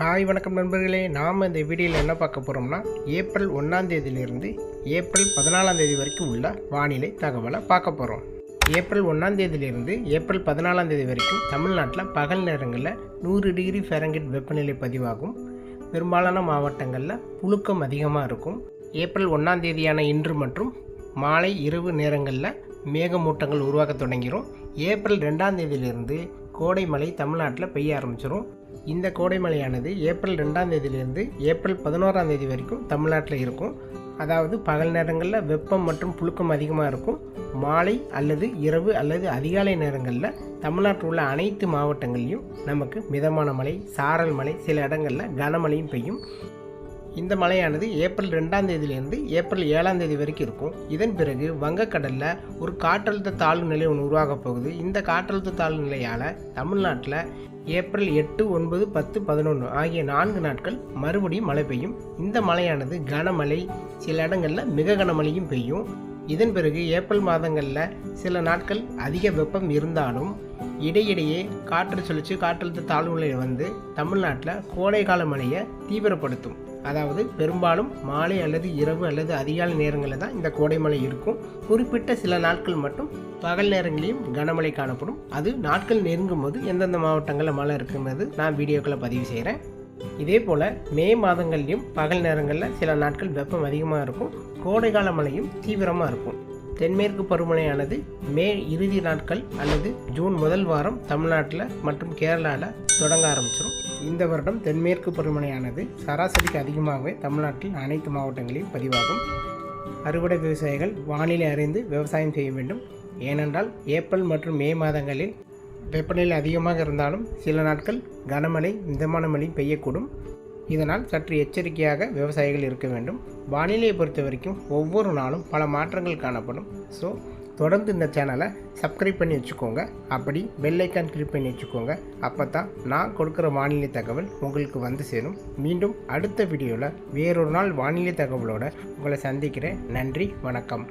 Hi வணக்கம் நண்பர்களே. நாம் இந்த வீடியோவில் என்ன பார்க்க போகிறோம்னா ஏப்ரல் ஒன்றாம் தேதியிலிருந்து ஏப்ரல் பதினாலாம் தேதி வரைக்கும் உள்ள வானிலை தகவலை பார்க்க போகிறோம் ஏப்ரல் ஒன்றாம் தேதியிலிருந்து ஏப்ரல் பதினாலாம் தேதி வரைக்கும் தமிழ்நாட்டில் பகல் நேரங்களில் நூறு டிகிரி ஃபேரங்கிட் வெப்பநிலை பதிவாகும். பெரும்பாலான மாவட்டங்களில் புழுக்கம் அதிகமாக இருக்கும். ஏப்ரல் ஒன்றாம் தேதியான இன்று மற்றும் மாலை இரவு நேரங்களில் மேகமூட்டங்கள் உருவாக தொடங்கிடும் ஏப்ரல் ரெண்டாம் தேதியிலிருந்து கோடை மழை தமிழ்நாட்டில் பெய்ய ஆரம்பிச்சிடும் இந்த கோடை மழையானது ஏப்ரல் ரெண்டாம் தேதியிலிருந்து ஏப்ரல் பதினோராம் தேதி வரைக்கும் தமிழ்நாட்டில் இருக்கும். அதாவது பகல் நேரங்களில் வெப்பம் மற்றும் புழுக்கம் அதிகமாக இருக்கும். மாலை அல்லது இரவு அல்லது அதிகாலை நேரங்களில் தமிழ்நாட்டில் உள்ள அனைத்து மாவட்டங்கள்லையும் நமக்கு மிதமான மழை சாரல் மழை சில இடங்களில் கனமழையும் பெய்யும். இந்த மழையானது ஏப்ரல் ரெண்டாம் தேதியிலிருந்து ஏப்ரல் ஏழாம் தேதி வரைக்கும் இருக்கும். இதன் பிறகு வங்கக்கடலில் ஒரு காற்றழுத்த தாழ்வு நிலை ஒன்று உருவாகப் போகுது. இந்த காற்றழுத்த தாழ்வு நிலையால் தமிழ்நாட்டில் ஏப்ரல் எட்டு ஒன்பது பத்து பதினொன்று ஆகிய நான்கு நாட்கள் மறுபடியும் மழை பெய்யும். இந்த மழையானது கனமழை சில இடங்களில் மிக கனமழையும் பெய்யும். இதன் பிறகு ஏப்ரல் மாதங்களில் சில நாட்கள் அதிக வெப்பம் இருந்தாலும் இடையிடையே காற்று சுழற்சி காற்றழுத்த தாழ்வு நிலை வந்து தமிழ்நாட்டில் கோடைக்கால மழையை தீவிரப்படுத்தும். அதாவது பெரும்பாலும் மாலை அல்லது இரவு அல்லது அதிகாலை நேரங்களில் தான் இந்த கோடை மழை இருக்கும். குறிப்பிட்ட சில நாட்கள் மட்டும் பகல் நேரங்களிலும் கனமழை காணப்படும். அது நாட்கள் நெருங்கும் போது எந்தெந்த மாவட்டங்களில் மழை இருக்குங்கிறது நான் வீடியோக்களை பதிவு செய்கிறேன் இதே போல் மே மாதங்கள்லையும் பகல் நேரங்களில் சில நாட்கள் வெப்பம் அதிகமாக இருக்கும். கோடைகால மழையும் தீவிரமாக இருக்கும். தென்மேற்கு பருவமழையானது மே இறுதி நாட்கள் அல்லது ஜூன் முதல் வாரம் தமிழ்நாட்டில் மற்றும் கேரளாவில் தொடங்க ஆரம்பிச்சிடும் இந்த வருடம் தென்மேற்கு பருவமழையானது சராசரிக்கு அதிகமாகவே தமிழ்நாட்டில் அனைத்து மாவட்டங்களிலும் பதிவாகும். அறுவடை விவசாயிகள் வானிலை அறிந்து விவசாயம் செய்ய வேண்டும். ஏனென்றால் ஏப்ரல் மற்றும் மே மாதங்களில் வெப்பநிலை அதிகமாக இருந்தாலும் சில நாட்கள் கனமழை மிதமான மழை பெய்யக்கூடும். இதனால் சற்று எச்சரிக்கையாக விவசாயிகள் இருக்க வேண்டும். வானிலையை பொறுத்த வரைக்கும் ஒவ்வொரு நாளும் பல மாற்றங்கள் காணப்படும். ஸோ தொடர்ந்து இந்த சேனலை சப்ஸ்கிரைப் பண்ணி வச்சுக்கோங்க. அப்படி பெல்லைக்கான் கிளிக் பண்ணி வச்சுக்கோங்க. அப்போ தான் நான் கொடுக்குற வானிலை தகவல் உங்களுக்கு வந்து சேரும். மீண்டும் அடுத்த வீடியோவில் வேறொரு நாள் வானிலை தகவலோடு உங்களை சந்திக்கிறேன். நன்றி வணக்கம்.